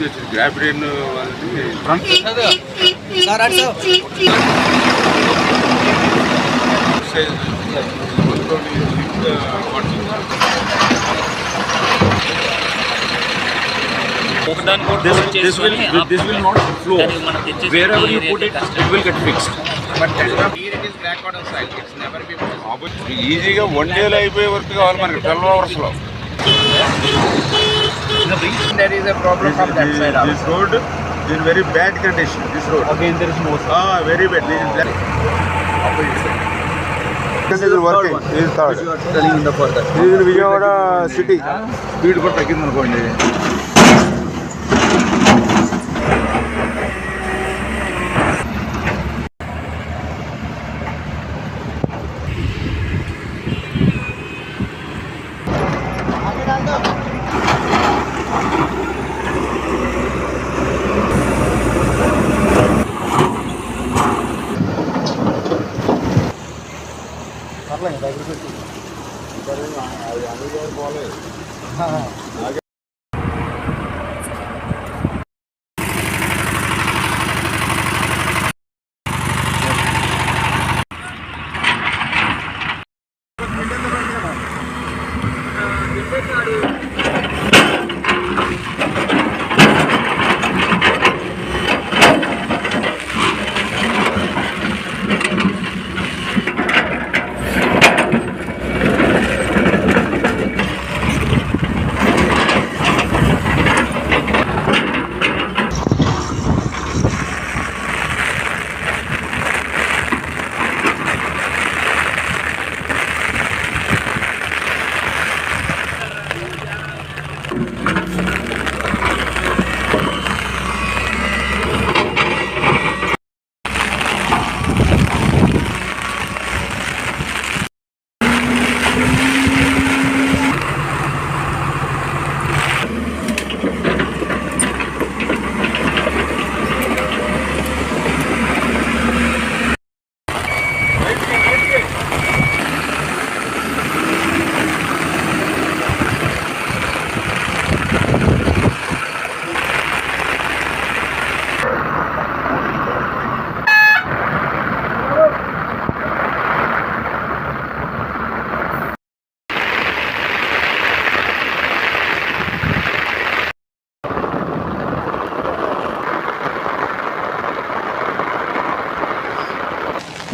నుంచి వచ్చింది గ్రాఫిరియన్. ఈజీగా వన్ డేలో అయిపోయే వర్క్ కావాలి మనకి ట్వెల్వ్ అవర్స్లో There is a problem from that side also. This road in very bad condition this road Again, there is no very bad this is working this third telling in the further. ఇది Vijayawada city speed కూడా থাকলেন মানে, আমি বলে হ্যাঁ হ্যাঁ।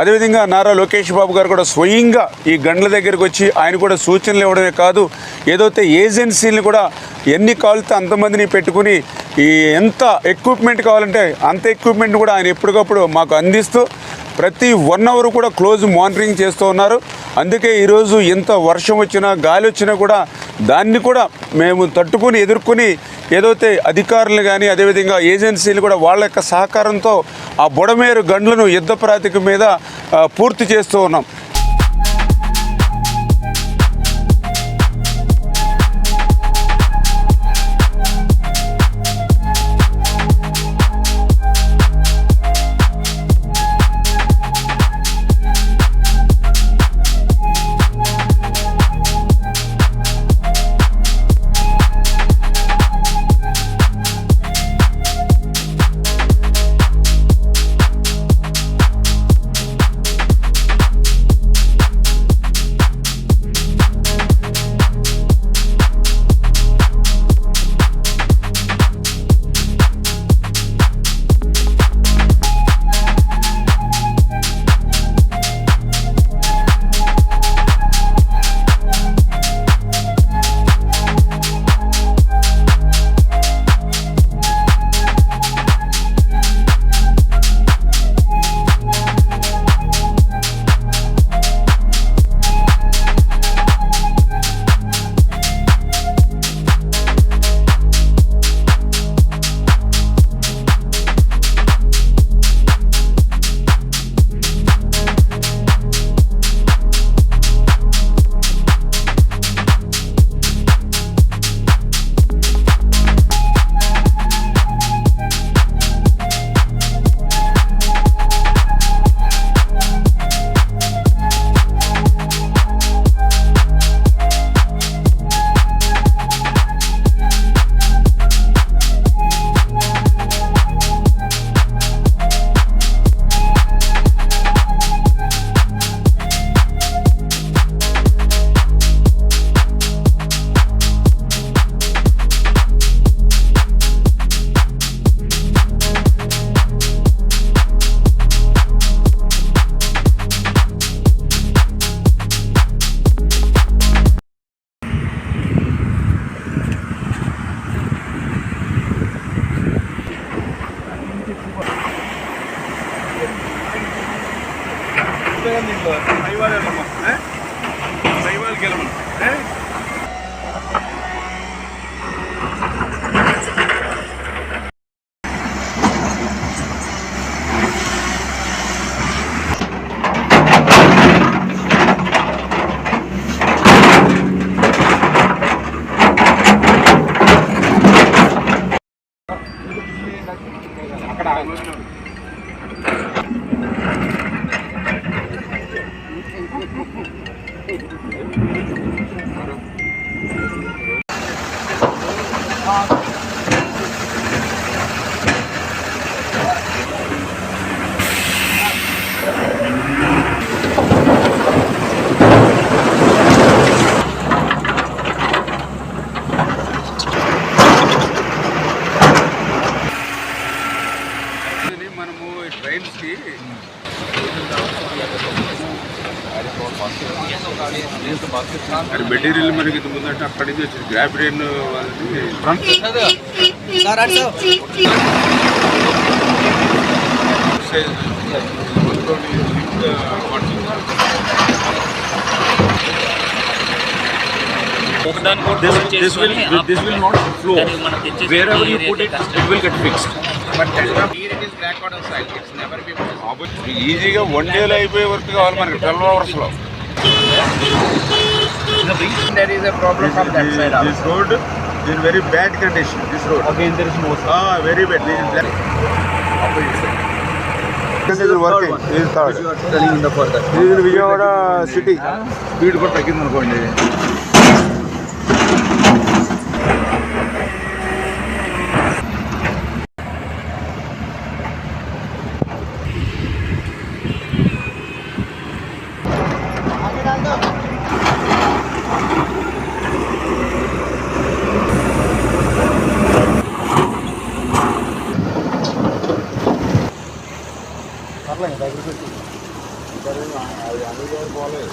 అదేవిధంగా నారా లోకేష్ బాబు గారు కూడా స్వయంగా ఈ గండ్ల దగ్గరికి వచ్చి ఆయన కూడా సూచనలు ఇవ్వడమే కాదు ఏదైతే ఏజెన్సీని కూడా ఎన్ని కావాలితే అంతమందిని పెట్టుకుని ఈ ఎంత ఎక్విప్మెంట్ కావాలంటే అంత ఎక్విప్మెంట్ కూడా ఆయన ఎప్పటికప్పుడు మాకు అందిస్తూ ప్రతి వన్ అవర్ కూడా క్లోజ్ మానిటరింగ్ చేస్తూ ఉన్నారు. అందుకే ఈరోజు ఎంత వర్షం వచ్చినా గాలి వచ్చినా కూడా దాన్ని కూడా మేము తట్టుకుని ఎదుర్కొని ఏదైతే అధికారులు కానీ అదేవిధంగా ఏజెన్సీలు కూడా వాళ్ళ యొక్క సహకారంతో ఆ బుడమేరు గండ్లను యుద్ధ ప్రాతిక మీద పూర్తి చేస్తూ ఉన్నాం. Cotton soil. It's never been possible. ఈజీగా వన్ డేలో అయిపోయే వర్క్ కావాలి మనకి ట్వెల్వ్ అవర్స్లో There is a problem from that side also. This road in very bad condition this road Again, there is no. Very bad Which you are telling in the further. Vijayawada city speed కూడా తగ్గింది పోలేదు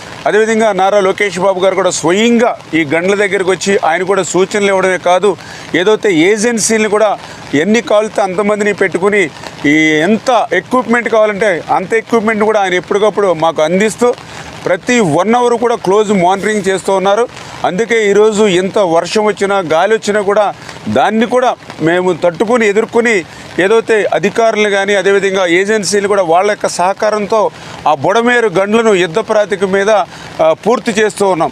అదేవిధంగా నారా లోకేష్ బాబు గారు కూడా స్వయంగా ఈ గండ్ల దగ్గరికి వచ్చి ఆయన కూడా సూచనలు ఇవ్వడమే కాదు ఏదైతే ఏజెన్సీని కూడా ఎన్ని కావాలితే అంతమందిని పెట్టుకుని ఈ ఎంత ఎక్విప్మెంట్ కావాలంటే అంత ఎక్విప్మెంట్ కూడా ఆయన ఎప్పటికప్పుడు మాకు అందిస్తూ ప్రతి వన్ అవర్ కూడా క్లోజ్ మానిటరింగ్ చేస్తూ ఉన్నారు. అందుకే ఈరోజు ఎంత వర్షం వచ్చినా గాలి వచ్చినా కూడా దాన్ని కూడా మేము తట్టుకొని ఎదుర్కొని ఏదైతే అధికారులు కానీ అదేవిధంగా ఏజెన్సీలు కూడా వాళ్ళ యొక్క సహకారంతో ఆ బుడమేరు గండ్లను యుద్ధ ప్రాతిక మీద పూర్తి చేస్తూ ఉన్నాం.